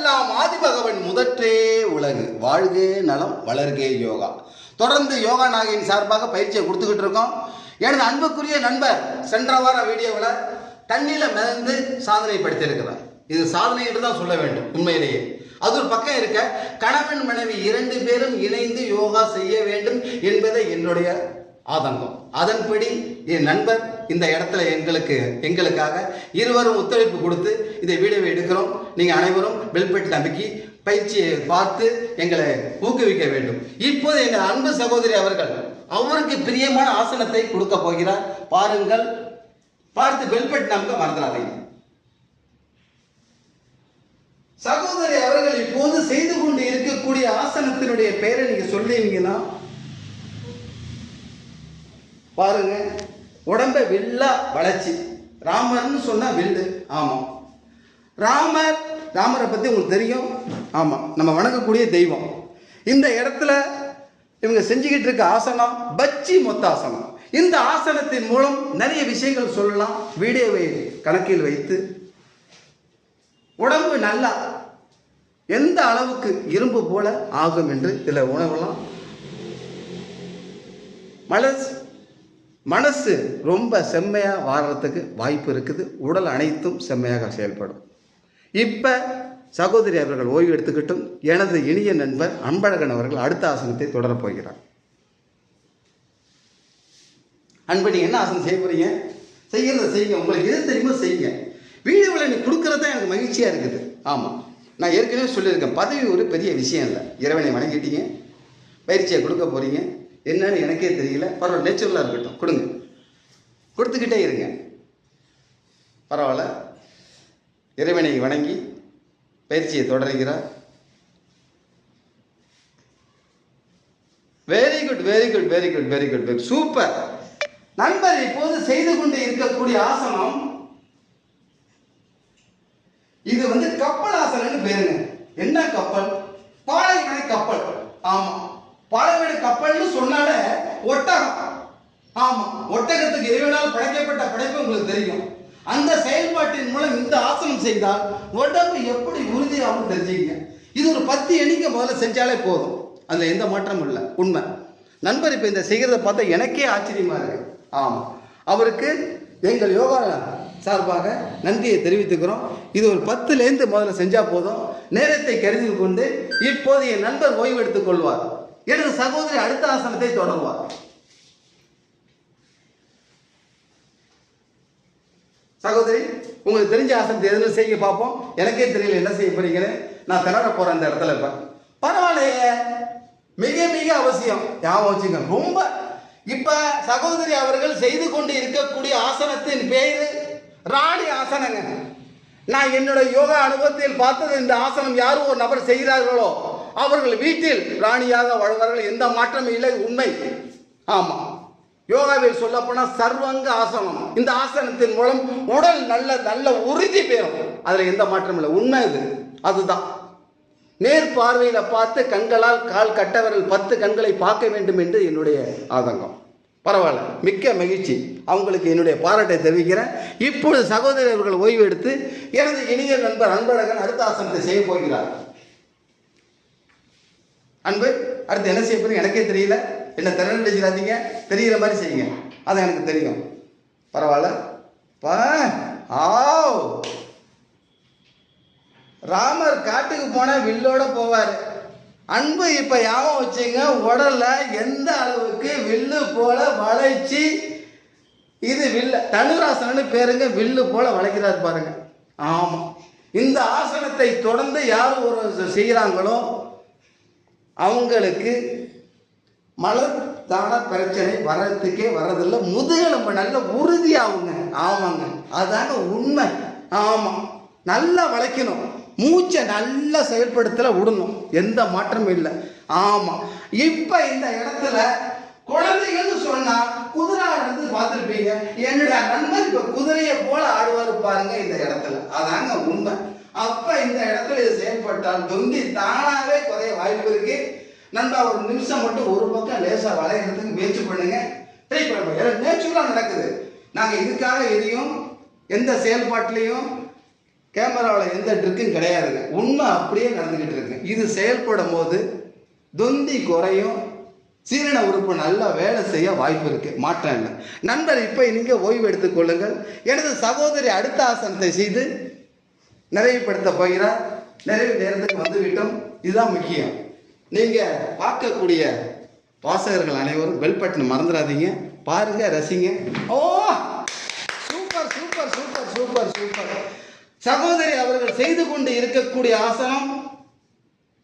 எல்லாம் ஆதிபகவன் முதற்றே உலகு. வாழ்கே நலம் வளர்கே யோகா. தொடர்ந்து யோகா நாகின் சார்பாக பயிற்சியை கொடுத்துக்கிட்டு இருக்கோம். எனது அன்புக்குரிய நண்பர் சென்ற வார வீடியோவில் தண்ணியில் மிதந்து சாதனை படுத்தியிருக்கிறார் இது சாதனை என்று தான் சொல்ல வேண்டும் உண்மையிலேயே. அது ஒரு பக்கம் இருக்க கணவன் மனைவி இரண்டு பேரும் இணைந்து யோகா செய்ய வேண்டும் என்பதை என்னுடைய ஆதங்கம். அதன்படி என் நண்பர் இந்த இடத்துல எங்களுக்கு எங்களுக்காக இருவரும் ஒத்துழைப்பு கொடுத்து இதை வீடியோவை எடுக்கிறோம். நீங்கள் அனைவரும் பெல்பெட் நம்பிக்கை பயிற்சியை பார்த்து எங்களை ஊக்குவிக்க வேண்டும். இப்போது எங்கள் அன்பு சகோதரி அவர்கள் அவருக்கு பிரியமான ஆசனத்தை கொடுக்க போகிறார். பாருங்கள். பார்த்து பெல்பெட் நம்ப மறந்துடாதீங்க சகோதரி அவர்கள் இப்போது செய்து கொண்டு இருக்கக்கூடிய ஆசனத்தினுடைய பெயரை நீங்க சொல்லுவீங்கன்னா பாருங்க. உடம்ப வில்லா வளைச்சி ராமர்னு சொன்னா வில்லு. ஆமாம் ராமர் ராமரை பற்றி உங்களுக்கு தெரியும். ஆமாம் நம்ம வணங்கக்கூடிய தெய்வம். இந்த இடத்துல இவங்க செஞ்சுக்கிட்டு இருக்க ஆசனம் பச்சி மொத்த ஆசனம். இந்த ஆசனத்தின் மூலம் நிறைய விஷயங்கள் சொல்லலாம். வீடியோவை கணக்கில் வைத்து. உடம்பு நல்லா. எந்த அளவுக்கு இரும்பு போல ஆகும் என்று சில உணவெல்லாம் மலர்ஸ் மனசு ரொம்ப செம்மையாக வாடுறதுக்கு வாய்ப்பு இருக்குது. உடல் அனைத்தும் செம்மையாக செயல்படும். இப்போ சகோதரி அவர்கள் ஓய்வு எடுத்துக்கிட்டும் எனது இனிய நண்பர் அன்பழகன் அவர்கள் அடுத்த ஆசனத்தை தொடரப் போகிறார். அன்பு நீங்கள் என்ன ஆசனம் செய்ய போறீங்க? செய்யறத செய்யுங்க. உங்களுக்கு எது தெரியுமோ செய்யுங்க. வீடியோவில் நீ கொடுக்குறது தான் எனக்கு மகிழ்ச்சியாக இருக்குது. ஆமாம் நான் ஏற்கனவே சொல்லியிருக்கேன். பதவி ஒரு பெரிய விஷயம் இல்லை. இறைவனை வணங்கிட்டீங்க. பயிற்சியை கொடுக்க போகிறீங்க என்னன்னு எனக்கே தெரியல. பரவாயில்ல நேச்சுரலாக இருக்கட்டும். கொடுங்க. கொடுத்துக்கிட்டே இருங்க. பரவாயில்ல. இறைவனை வணங்கி பயிற்சியை தொடர்கிறார். Very good very good very good very good very super நண்பர் இப்போது செய்து கொண்டு இருக்கக்கூடிய ஆசனம் இது வந்து கப்பல் ஆசனம்னு பேருங்க. என்ன கப்பல்? பாலைவன கப்பல். ஆமா. பாலைவன கப்பல்னு சொன்னாலே ஒட்டகம். ஆமா ஒட்டகத்துக்கு இறைவனால் படைக்கப்பட்ட படைப்பு உங்களுக்கு தெரியும். அந்த செயல்பாட்டின் மூலம் இந்த ஆசனம் செய்தால் உடம்பு எப்படி உறுதியாகும் தெரிஞ்சுங்க இது ஒரு பத்து எண்ணிக்கை முதல்ல செஞ்சாலே போதும். அதில் எந்த மாற்றமும் இல்லை. உண்மை. நண்பர் இப்போ இந்த செய்கிறத பார்த்தா எனக்கே ஆச்சரியமா இருக்கு. ஆமாம் அவருக்கு எங்கள் யோகா சார்பாக நன்றியை தெரிவித்துக்கிறோம். இது ஒரு பத்துலேருந்து முதல்ல செஞ்சால் போதும். நேரத்தை கருதி கொண்டு இப்போது என் நண்பர் ஓய்வு எடுத்துக் கொள்வார். எனது சகோதரி அடுத்த ஆசனத்தை தொடருவார் சகோதரி உங்களுக்கு தெரிஞ்ச ஆசனத்தை எதுன்னு செய்ய பார்ப்போம். எனக்கே தெரியல என்ன செய்ய போறீங்கன்னு. நான் திணற போறேன் அந்த இடத்துல இப்ப. பரவாயில்லையே. மிக மிக அவசியம். ஞாபகம் வச்சுங்க. ரொம்ப. இப்ப சகோதரி அவர்கள் செய்து கொண்டு இருக்கக்கூடிய ஆசனத்தின் பேரு ராணி ஆசனங்க. நான் என்னோட யோகா அனுபவத்தில் பார்த்தது இந்த ஆசனம் யாரும் ஒரு நபர் செய்கிறார்களோ அவர்கள் வீட்டில் ராணியாக வாழ்வார்கள். எந்த மாற்றமும் இல்லை. உண்மை. ஆமாம் யோகாவில் சொல்ல சர்வங்க ஆசனம். இந்த ஆசனத்தின் மூலம் உடல் நல்ல நல்ல உறுதி பெறும். அதில் எந்த மாற்றமும் இல்லை. உண்மை இது அதுதான். நேர் பார்வையில் பார்த்து கண்களால் கால் கட்டவர்கள் பத்து கண்களை பார்க்க வேண்டும் என்று என்னுடைய ஆதங்கம். பரவாயில்ல. மிக்க மகிழ்ச்சி. அவங்களுக்கு என்னுடைய பாராட்டை தெரிவிக்கிறேன். இப்பொழுது சகோதரர்கள் ஓய்வு எடுத்து எனது இனிய நண்பர் அன்பழகன் அடுத்த ஆசனத்தை செய்ய போகிறார். அன்பு அடுத்து என்ன செய்ய போறீங்க? எனக்கே தெரியல. என்ன திறன் அடிச்சிடாதீங்க தெரிகிற மாதிரி செய்யுங்க. அது எனக்கு தெரியும். பரவாயில்ல. பா ஆவ். ராமர் காட்டுக்கு போனா வில்லோட போவார். அன்பு இப்ப ஞாபகம் வச்சுங்க உடல்ல எந்த அளவுக்கு வில்லு போல வளைச்சி இது வில்ல தனுராசனன்னு பேருங்க வில்லு போல வளைக்கிறார் பாருங்க. ஆமா. இந்த ஆசனத்தை தொடர்ந்து யார் ஒரு செய்கிறாங்களோ அவங்களுக்கு மலர் தான பிரச்சனை வர்றதுக்கே வரதில்லை முதுகெலும்பு நல்ல உறுதியாகுங்க. ஆமாங்க. அதாங்க உண்மை. ஆமாம் நல்லா வளைக்கணும். மூச்சை நல்லா செயல்படுத்தல விடணும். எந்த மாற்றமும் இல்லை. ஆமாம் இப்போ இந்த இடத்துல குழந்தைகள்னு சொன்னா குதிரை ஆடுறது பார்த்துருப்பீங்க. என்னுடைய நண்பர் இப்போ குதிரையை போல ஆடுவாரு பாருங்க இந்த இடத்துல. அதாங்க உண்மை. அப்ப இந்த இடத்துல இது செயல்பட்டால் தொந்தி தானாவே குறைய வாய்ப்பு இருக்கு. நண்பா ஒரு நிமிஷம் மட்டும் ஒரு பக்கம் லேசா வளையறதுக்கு முயற்சி பண்ணுங்க. ட்ரை பண்ணுங்க. நேச்சுரலா நடக்குது. நாங்க இதுக்காக எதையும் எந்த செயல்பாட்டிலையும் கேமராவில் எந்த ட்ரிக்கும் கிடையாதுங்க. உண்மை அப்படியே நடந்துக்கிட்டு இருக்கு. இது செயல்படும் போது தொந்தி குறையும். சீரண உறுப்பு நல்லா வேலை செய்ய வாய்ப்பு இருக்கு. மாற்றம் இல்லை. நண்பர் இப்போ நீங்கள் ஓய்வு எடுத்துக்கொள்ளுங்கள் எனது சகோதரி அடுத்த ஆசனத்தை செய்து நிறைவுபடுத்த போகிறார். நிறைவு நேரத்துக்கு வந்துவிட்டோம். இதுதான் முக்கியம். நீங்கள் பார்க்கக்கூடிய வாசகர்கள் அனைவரும் பெல் மறந்துடாதீங்க. பாருங்க ரசிங்க. ஓ! Super super super super super. சகோதரி அவர்கள் செய்து கொண்டு இருக்கக்கூடிய ஆசனம்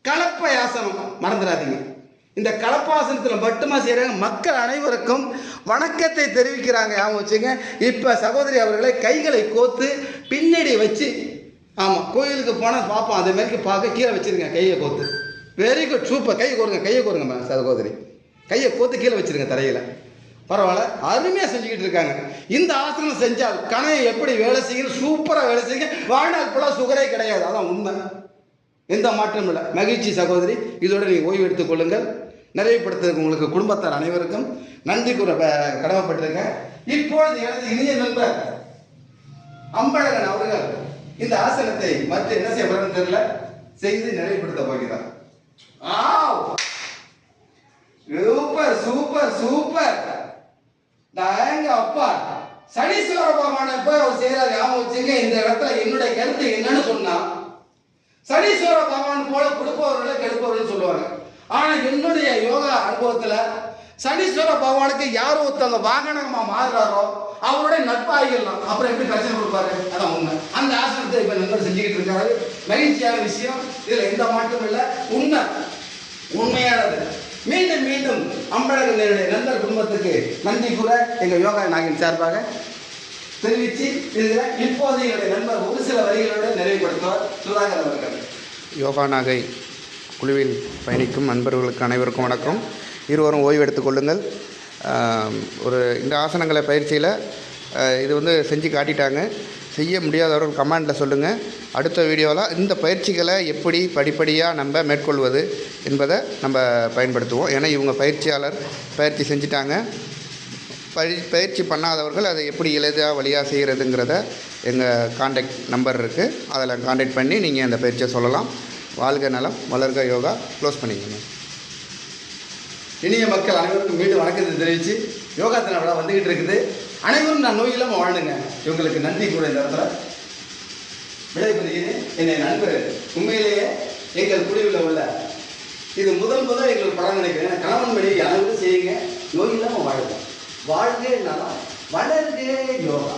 கலப்பை ஆசனம். மறந்துடாதீங்க. இந்த கலப்பாசனத்தில் மட்டுமா செய்கிறாங்க மக்கள் அனைவருக்கும் வணக்கத்தை தெரிவிக்கிறாங்க. ஞாபகம் வச்சுங்க. இப்போ சகோதரி அவர்களை கைகளை கோத்து பின்னடி வச்சு ஆமாம் கோயிலுக்கு போனால் பார்ப்போம் அதே மாதிரி பார்க்க கீழே வச்சுருங்க கையை கோத்து. வெரி குட் சூப்பர் கையை கோருங்க கையை கோருங்க சகோதரி. கையை கோத்து கீழே வச்சிருங்க தரையில். பரவாயில்ல அருமையாக செஞ்சுக்கிட்டு இருக்காங்க. இந்த ஆசனம் செஞ்சால் கணையை எப்படி வேலை செய்யணும் சூப்பராக வேலை செய்யுங்க வாழ்நாள் ஃபுல்லாக சுகரே கிடையாது. அதான் உண்மை. எந்த மாற்றமும் இல்லை. மகிழ்ச்சி சகோதரி. இதோட நீங்கள் ஓய்வு எடுத்துக்கொள்ளுங்கள் நிறைவுபடுத்துறதுக்கு உங்களுக்கு குடும்பத்தார் அனைவருக்கும் நன்றி கூற கடமைப்பட்டிருக்கேன். இப்பொழுது எனது இனிய நண்பர் அம்பழகன் அவர்கள் இந்த ஆசனத்தை மற்ற என்ன செய்ய தெரியல செய்து நிறைவுபடுத்த போகிறார். Super super super! எங்க அப்பா சனீஸ்வர பகவானை போய் அவர் செய்யறாரு ஞாபகம் வச்சுங்க இந்த இடத்துல என்னுடைய கருத்து என்னன்னு சொன்னா சனீஸ்வர பகவான் போல கொடுப்பவர்களை கெடுப்பவர்கள் சொல்லுவாங்க. ஆனா என்னுடைய யோகா அனுபவத்துல சனீஸ்வர பகவானுக்கு யார் ஒருத்தவங்க வாகனமா மாறுறாரோ அவருடைய நட்பாகிடலாம் அப்புறம் எப்படி பிரச்சனை கொடுப்பாரு? அதான் உண்மை. அந்த ஆசனத்தை இப்ப நண்பர் செஞ்சுக்கிட்டு இருக்காரு. மகிழ்ச்சியான விஷயம். இதுல எந்த மாற்றமும் இல்லை. உண்மை. உண்மையானது. மீண்டும் மீண்டும் அம்பழகனுடைய நண்பர் குடும்பத்துக்கு நன்றி கூற எங்க யோகா நாகின் சார்பாக தெரிவித்து இதுல இப்போது என்னுடைய நண்பர் ஒரு சில வரிகளோடு நிறைவுபடுத்துவார். சுதாகர் அவர்கள். யோகா நாகை குழுவில் பயணிக்கும் நண்பர்களுக்கு அனைவருக்கும் வணக்கம். இருவரும் ஓய்வு எடுத்துக்கொள்ளுங்கள் ஒரு இந்த ஆசனங்களை பயிற்சியில் இது வந்து செஞ்சு காட்டிட்டாங்க. செய்ய முடியாதவர்கள் கமெண்டில் சொல்லுங்கள் அடுத்த வீடியோவில் இந்த பயிற்சிகளை எப்படி படிப்படியாக நம்ம மேற்கொள்வது என்பதை நம்ம பயன்படுத்துவோம். ஏன்னா இவங்க பயிற்சியாளர் பயிற்சி செஞ்சிட்டாங்க. பயிற்சி பயிற்சி பண்ணாதவர்கள் அதை எப்படி எளிதாக வழியாக செய்கிறதுங்கிறத எங்கள் காண்டாக்ட் நம்பர் இருக்குது அதில் காண்டாக்ட் பண்ணி நீங்கள் அந்த பயிற்சியை சொல்லலாம். வாழ்க நலம் வளர்க யோகா. க்ளோஸ் பண்ணிக்கணும் இனிய மக்கள் அனைவருக்கும் மீண்டும் வணக்கத்தை தெரிவித்து யோகா தின விழா இருக்குது. அனைவரும் நான் நோய் இல்லாமல் வாழணுங்க இவங்களுக்கு நன்றி கூட இந்த இடத்துல. விடைபெறுகிறேன் என்னை நண்பர் உண்மையிலேயே எங்கள் குழுவில் உள்ள இது முதல் முதல் எங்களுக்கு படம் நினைக்கிறேன் கணவன் மனைவி அனைவரும் செய்யுங்க. நோய் இல்லாமல் வாழுங்க. வாழ்க நலம் வளர்க யோகா.